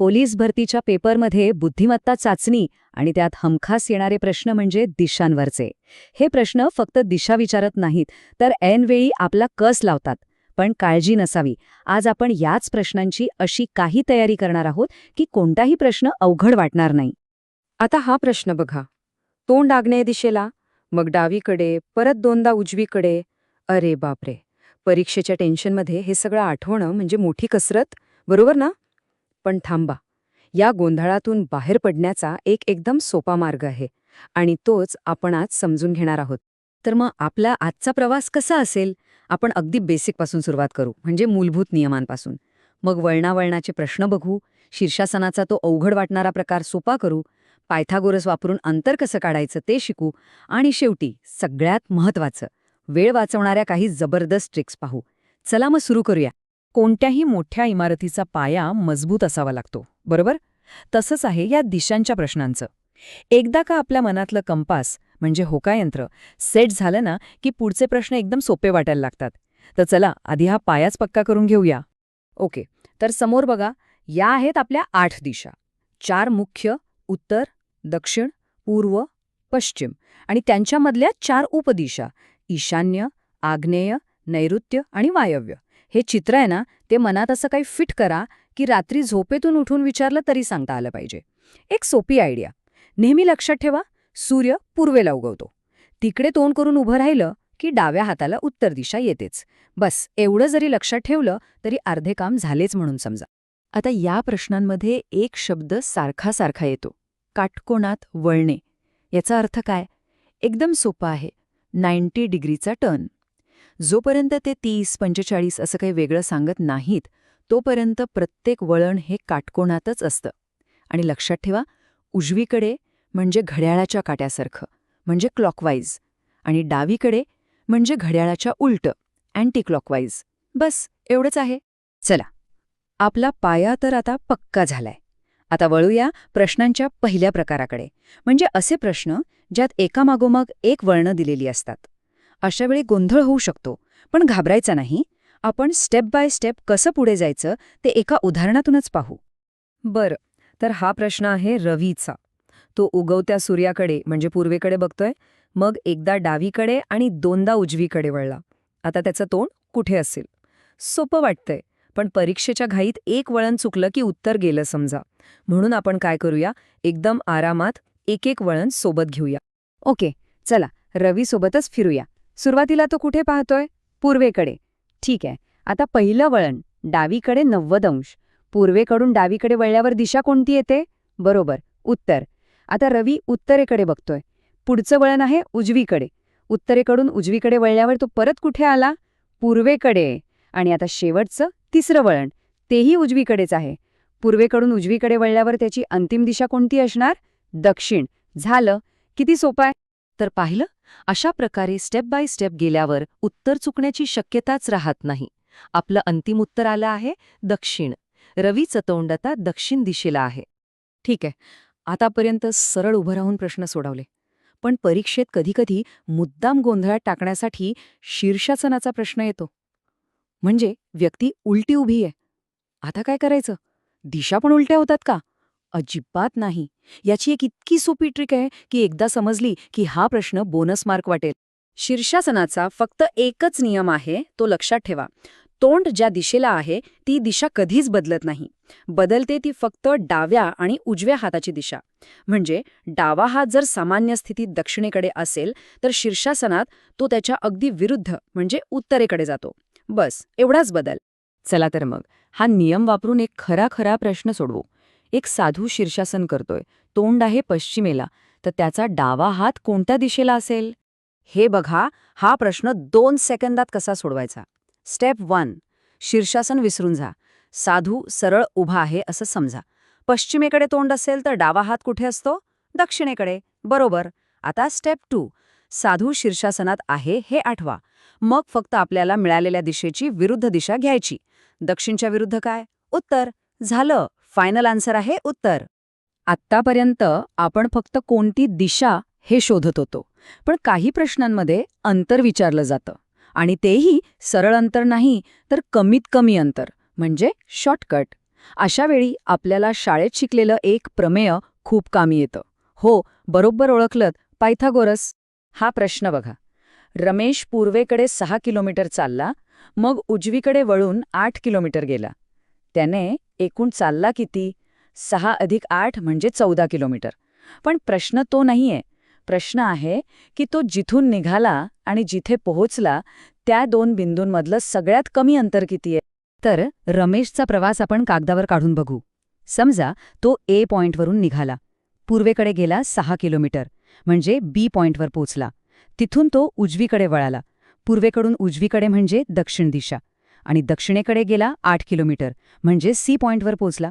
Police भरतीच्या पेपरमध्ये बुद्धिमत्ता चाचणी आणि त्यात हमखास येणारे प्रश्न म्हणजे दिशांवरचे. हे प्रश्न फक्त दिशा विचारत नाहीत तर ऐनवेळी आपला कस लावतात. पण काळजी नसावी. आज आपण याच प्रश्नांची अशी काही तयारी करणार आहोत की कोणताही प्रश्न अवघड वाटणार नाही. आता हा प्रश्न बघा. तोंड आग्नेय दिशेला मग डावीकडे परत दोनदा उजवीकडे. अरे बापरे! परीक्षेच्या टेन्शनमध्ये हे सगळं आठवणं म्हणजे मोठी कसरत बरोबर ना? पण थांबा. या गोंधळातून बाहेर पडण्याचा एक एकदम सोपा मार्ग आहे आणि तोच आपण आज समजून घेणार आहोत. तर मग आपला आजचा प्रवास कसा असेल? आपण अगदी बेसिकपासून सुरुवात करू म्हणजे मूलभूत नियमांपासून. मग वळणावळणाचे प्रश्न बघू शीर्षासनाचा तो अवघड वाटणारा प्रकार सोपा करू पायथागोरस वापरून अंतर कसं काढायचं ते शिकू आणि शेवटी सगळ्यात महत्वाचं वेळ वाचवणाऱ्या काही जबरदस्त ट्रिक्स पाहू. चला मग सुरू करूया. कोणत्याही मोठ्या इमारतीचा पाया मजबूत असावा लागतो बरोबर? तसंच आहे या दिशांच्या प्रश्नांचं. एकदा का आपल्या मनातलं कंपास म्हणजे होकायंत्र सेट झालं ना की पुढचे प्रश्न एकदम सोपे वाटायला लागतात. तर चला आधी हा पायाच पक्का करून घेऊया. ओके तर समोर बघा या आहेत आपल्या आठ दिशा. चार मुख्य उत्तर दक्षिण पूर्व पश्चिम. आणि त्यांच्यामधल्या चार उपदिशा ईशान्य आग्नेय नैऋत्य आणि वायव्य. हे चित्र आहे ना ते मनात असं काही फिट करा की रात्री झोपेतून उठून विचारलं तरी सांगता आलं पाहिजे. एक सोपी आयडिया. नेहमी लक्षात ठेवा सूर्य पूर्वेला उगवतो. तिकडे तोंड करून उभं राहिलं की डाव्या हाताला उत्तर दिशा येतेच. बस एवढं जरी लक्षात ठेवलं तरी अर्धे काम झालेच म्हणून समजा. आता या प्रश्नांमध्ये एक शब्द सारखा सारखा येतो. काटकोणात वळणे. याचा अर्थ काय? एकदम सोपा आहे. नाईन्टी डिग्रीचा टर्न. जोपर्यंत ते तीस पंचेचाळीस असं काही वेगळं सांगत नाहीत तोपर्यंत प्रत्येक वळण हे काटकोणातच असतं. आणि लक्षात ठेवा उजवीकडे म्हणजे घड्याळाच्या काट्यासारखं म्हणजे क्लॉकवाईज आणि डावीकडे म्हणजे घड्याळाच्या उलटं अँटी क्लॉकवाईज बस एवढंच आहे. चला आपला पाया तर आता पक्का झालाय. आता वळूया प्रश्नांच्या पहिल्या प्रकाराकडे. म्हणजे असे प्रश्न ज्यात एकामागोमाग एक वळणं दिलेली असतात. अशावेळी गोंधळ होऊ शकतो. पण घाबरायचा नाही. आपण स्टेप बाय स्टेप कसं पुढे जायचं ते एका उदाहरणातूनच पाहू. बरं तर हा प्रश्न आहे रवीचा. तो उगवत्या सूर्याकडे म्हणजे पूर्वेकडे बघतोय. मग एकदा डावीकडे आणि दोनदा उजवीकडे वळला. आता त्याचं तोंड कुठे असेल? सोपं वाटतंय पण परीक्षेच्या घाईत एक वळण चुकलं की उत्तर गेलं समजा. म्हणून आपण काय करूया? एकदम आरामात एक एक वळण सोबत घेऊया. ओके चला रवीसोबतच फिरूया. सुरुवातीला तो कुठे पाहतोय? पूर्वेकडे. ठीक आहे. आता पहिलं वळण डावीकडे नव्वद अंश. पूर्वेकडून डावीकडे वळल्यावर दिशा कोणती येते? बरोबर उत्तर. आता रवी उत्तरेकडे बघतोय. पुढचं वळण आहे उजवीकडे. उत्तरेकडून उजवीकडे वळल्यावर तो परत कुठे आला? पूर्वेकडे. आणि आता शेवटचं तिसरं वळण. तेही उजवीकडेच आहे. पूर्वेकडून उजवीकडे वळल्यावर त्याची अंतिम दिशा कोणती असणार? दक्षिण. झालं. किती सोपं आहे? तर पाहिलं अशा प्रकारे स्टेप बाय स्टेप गेल्यावर उत्तर चुकण्याची शक्यताच राहत नाही. आपलं अंतिम उत्तर आलं आहे दक्षिण. रवीचं तोंड आता दक्षिण दिशेला आहे. ठीक आहे. आतापर्यंत सरळ उभं राहून प्रश्न सोडवले. पण परीक्षेत कधीकधी मुद्दाम गोंधळात टाकण्यासाठी शीर्षासनाचा प्रश्न येतो. म्हणजे व्यक्ती उलटी उभी आहे. आता काय करायचं? दिशा पण उलट्या होतात का? अजिबात नाही. याची एक इतकी सोपी ट्रिक आहे की एकदा समजली की हा प्रश्न बोनस मार्क वाटेल. शीर्षासनाचा फक्त एकच नियम आहे तो लक्षात ठेवा. तोंड ज्या दिशेला आहे ती दिशा कधीच बदलत नाही. बदलते ती फक्त डाव्या आणि उजव्या हाताची दिशा. म्हणजे डावा हात जर सामान्य स्थितीत दक्षिणेकडे असेल तर शीर्षासनात तो त्याच्या अगदी विरुद्ध म्हणजे उत्तरेकडे जातो. बस एवढाच बदल. चला तर मग हा नियम वापरून एक खरा खरा प्रश्न सोडवू. एक साधू शीर्षासन करतोय. तोंड आहे पश्चिमेला. तर त्याचा डावा हात कोणत्या दिशेला असेल? हे बघा हा प्रश्न दोन सेकंदात कसा सोडवायचा? स्टेप वन शीर्षासन विसरून जा. साधू सरळ उभा आहे असं समजा. पश्चिमेकडे तोंड असेल तर डावा हात कुठे असतो? दक्षिणेकडे. बरोबर. आता स्टेप टू साधू शीर्षासनात आहे हे आठवा. मग फक्त आपल्याला मिळालेल्या दिशेची विरुद्ध दिशा घ्यायची. दक्षिणच्या विरुद्ध काय? उत्तर झालं. फायनल आन्सर आहे उत्तर. आत्तापर्यंत आपण फक्त कोणती दिशा हे शोधत होतो. पण काही प्रश्नांमध्ये अंतर विचारलं जातं. आणि तेही सरळ अंतर नाही तर कमीत कमी अंतर म्हणजे शॉर्टकट अशा वेळी आपल्याला शाळेत शिकलेलं एक प्रमेय खूप कामी येतं. हो बरोबर ओळखलत पायथागोरस. हा प्रश्न बघा. रमेश पूर्वेकडे सहा किलोमीटर चालला मग उजवीकडे वळून आठ किलोमीटर गेला. त्याने एकूण चालला किती? सहा अधिक आठ म्हणजे चौदा किलोमीटर. पण प्रश्न तो नाहीये. प्रश्न आहे की तो जिथून निघाला आणि जिथे पोहोचला त्या दोन बिंदूंमधलं सगळ्यात कमी अंतर किती आहे? तर रमेशचा प्रवास आपण कागदावर काढून बघू. समजा तो ए पॉइंटवरून निघाला. पूर्वेकडे गेला सहा किलोमीटर म्हणजे बी पॉइंटवर पोचला. तिथून तो उजवीकडे वळाला. पूर्वेकडून उजवीकडे म्हणजे दक्षिण दिशा. आणि दक्षिणेकडे गेला आठ किलोमीटर. म्हणजे सी पॉइंटवर पोचला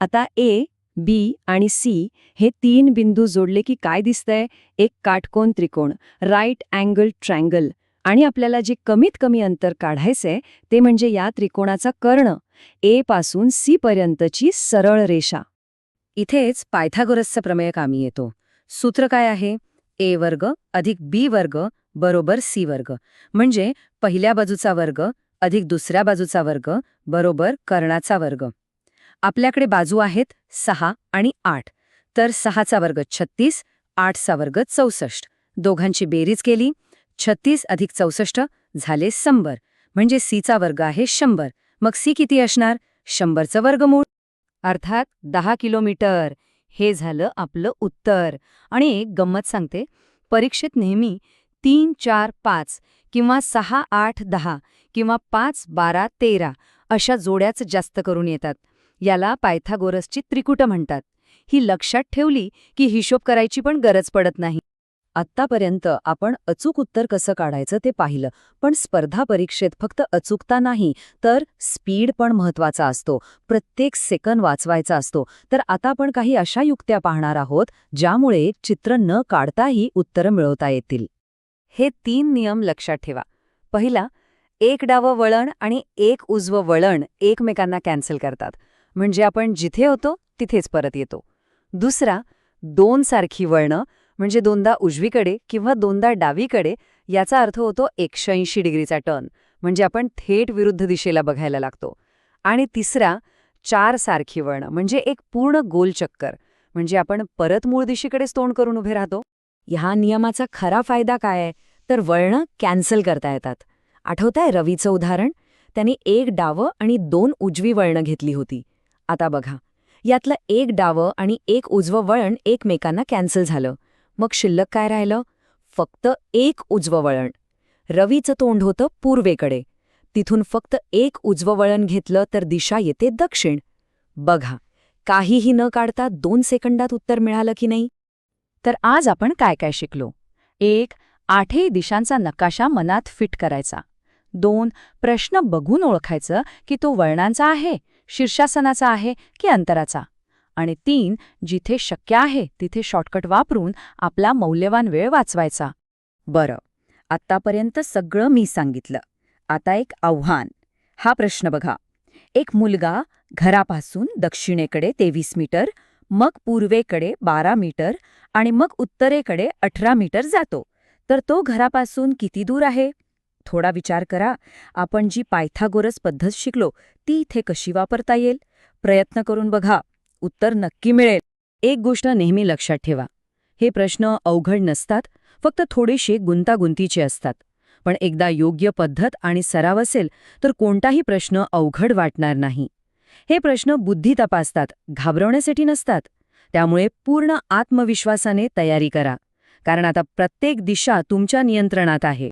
आता ए बी आणि सी हे तीन बिंदू जोडले की काय दिसतंय? एक काटकोन त्रिकोण राईट अँगल ट्रँगल आणि आपल्याला जे कमीत कमी अंतर काढायचंय ते म्हणजे या त्रिकोणाचा कर्ण ए पासून सी पर्यंतची सरळ रेषा. इथेच पायथागोरसचा प्रमेय कामी येतो. सूत्र काय आहे? ए वर्ग अधिक बी वर्ग बरोबर सी वर्ग. म्हणजे पहिल्या बाजूचा वर्ग अधिक दुसऱ्या बाजूचा वर्ग बरोबर कर्णाचा वर्ग. आपल्याकडे बाजू आहेत सहा आणि आठ. तर सहाचा वर्ग छत्तीस आठचा वर्ग चौसष्ट. दोघांची बेरीज केली. छत्तीस अधिक चौसष्ट झाले शंभर. म्हणजे सीचा वर्ग आहे शंभर. मग सी किती असणार? शंभरचं वर्गमूळ. अर्थात दहा किलोमीटर. हे झालं आपलं उत्तर. आणि एक गंमत सांगते. परीक्षेत नेहमी तीन चार पाच किंवा सहा आठ दहा किंवा पाच बारा तेरा अशा जोड्याच जास्त करून येतात. याला पायथागोरसची त्रिकुट म्हणतात. ही लक्षात ठेवली की हिशोब करायची पण गरज पडत नाही. आत्तापर्यंत आपण अचूक उत्तर कसं काढायचं ते पाहिलं पण स्पर्धा परीक्षेत फक्त अचूकता नाही तर स्पीड पण महत्त्वाचा असतो. प्रत्येक सेकंद वाचवायचा असतो. तर आता आपण काही अशा युक्त्या पाहणार आहोत ज्यामुळे चित्र न काढताही उत्तरं मिळवता येतील. हे तीन नियम लक्षात ठेवा. पहिला एक डावं वळण आणि एक उजवं वळण एकमेकांना कॅन्सल करतात. म्हणजे आपण जिथे होतो तिथेच परत येतो. दुसरा दोन सारखी वळणं म्हणजे दोनदा उजवीकडे किंवा दोनदा डावीकडे याचा अर्थ होतो एकशेऐंशी डिग्रीचा टर्न. म्हणजे आपण थेट विरुद्ध दिशेला बघायला लागतो. आणि तिसरा चार सारखी वळणं म्हणजे एक पूर्ण गोल चक्कर. म्हणजे आपण परत मूळ दिशेकडेच तोंड करून उभे राहतो. ह्या नियमाचा खरा फायदा काय आहे? तर वळणं कॅन्सल करता येतात. आठवतंय रवीचं उदाहरण? त्यांनी एक डावं आणि दोन उजवी वळणं घेतली होती. आता बघा. यातलं एक डावं आणि एक उजवं वळण एकमेकांना कॅन्सल झालं. मग शिल्लक काय राहिलं? फक्त एक उजवं वळण. रवीचं तोंड होतं पूर्वेकडे. तिथून फक्त एक उजवं वळण घेतलं तर दिशा येते दक्षिण. बघा. काहीही न काढता दोन सेकंदात उत्तर मिळालं की नाही? तर आज आपण काय काय शिकलो? एक आठही दिशांचा नकाशा मनात फिट करायचा. दोन प्रश्न बघून ओळखायचं की तो वळणांचा आहे शीर्षासनाचा आहे की अंतराचा. आणि तीन जिथे शक्य आहे तिथे शॉर्टकट वापरून आपला मौल्यवान वेळ वाचवायचा. बरं आत्तापर्यंत सगळं मी सांगितलं. आता एक आव्हान. हा प्रश्न बघा. एक मुलगा घरापासून दक्षिणेकडे तेवीस मीटर मग पूर्वेकडे बारा मीटर आणि मग उत्तरेकडे अठरा मीटर जातो. तर तो घरापासून किती दूर आहे? थोडा विचार करा. आपण जी पायथागोरस पद्धत शिकलो ती इथे कशी वापरता येईल? प्रयत्न करून बघा. उत्तर नक्की मिळेल. एक गोष्ट नेहमी लक्षात ठेवा. हे प्रश्न अवघड नसतात फक्त थोडेसे गुंतागुंतीचे असतात. पण एकदा योग्य पद्धत आणि सराव असेल तर कोणताही प्रश्न अवघड वाटणार नाही. हे प्रश्न बुद्धी तपासतात घाबरवण्यासाठी नसतात. त्यामुळे पूर्ण आत्मविश्वासाने तयारी करा. कारण आता प्रत्येक दिशा तुमच्या नियंत्रणात आहे.